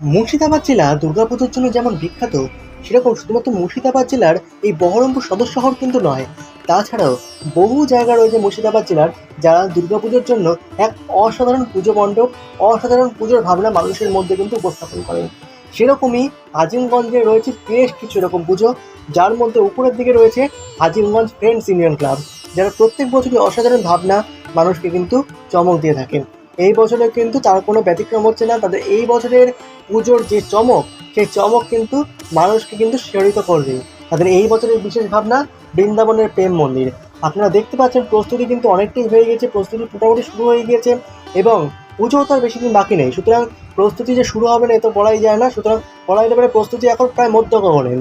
মুর্শিদাবাদ জেলা দুর্গাপুজোর জন্য যেমন বিখ্যাত, সেরকম শুধুমাত্র মুর্শিদাবাদ জেলার এই বহরমপুর সদর শহর কিন্তু নয়। তাছাড়াও বহু জায়গা রয়েছে মুর্শিদাবাদ জেলার যারা দুর্গাপুজোর জন্য এক অসাধারণ পুজো মণ্ডপ, অসাধারণ পুজোর ভাবনা মানুষের মধ্যে কিন্তু উপস্থাপন করেন। সেরকমই আজিমগঞ্জে রয়েছে বেশ কিছু এরকম পুজো, যার মধ্যে উপরের দিকে রয়েছে আজিমগঞ্জ ফ্রেন্ডস ইউনিয়ন ক্লাব, যারা প্রত্যেক বছরই অসাধারণ ভাবনা মানুষকে কিন্তু চমক দিয়ে থাকেন। এই বছরে কিন্তু তার কোনো ব্যতিক্রম হচ্ছে না। তাদের এই বছরের পুজোর যে চমক, সেই চমক কিন্তু মানুষকে কিন্তু শিহরিত করবে। তাদের এই বছরের বিশেষ ভাবনা বৃন্দাবনের প্রেম মন্দির। আপনারা দেখতে পাচ্ছেন, প্রস্তুতি কিন্তু অনেকটাই হয়ে গেছে। প্রস্তুতি মোটামুটি শুরু হয়ে গিয়েছে এবং পুজোও তো আর বেশি দিন বাকি নেই। সুতরাং প্রস্তুতি যে শুরু হবে না, এ তো বলাই যায় না। সুতরাং বলা যেতে পারে প্রস্তুতি এখন প্রায় মধ্যগগনে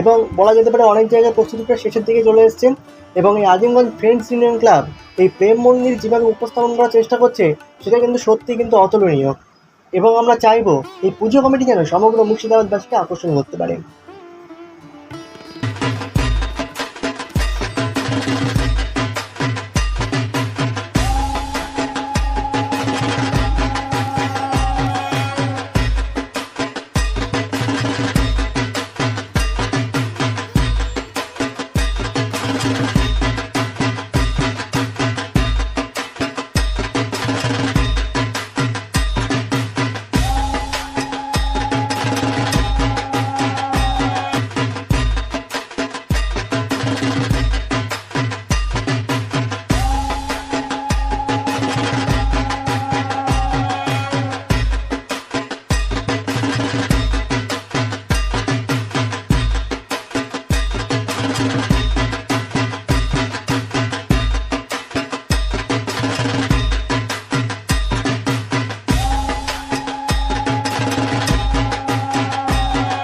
এবং বলা যেতে পারে অনেক জায়গায় প্রস্তুতি প্রায় শেষের দিকে চলে এসছেন। এবং এই আজিমগঞ্জ ফ্রেন্ডস ইউনিয়ন ক্লাব এই প্রেম মন্দির যেভাবে উপস্থাপন করার চেষ্টা করছে, সেটা কিন্তু সত্যি কিন্তু অতুলনীয়। এবং আমরা চাইব এই পুজো কমিটি যেন সমগ্র মুর্শিদাবাদবাসীকে আকর্ষণ করতে পারে।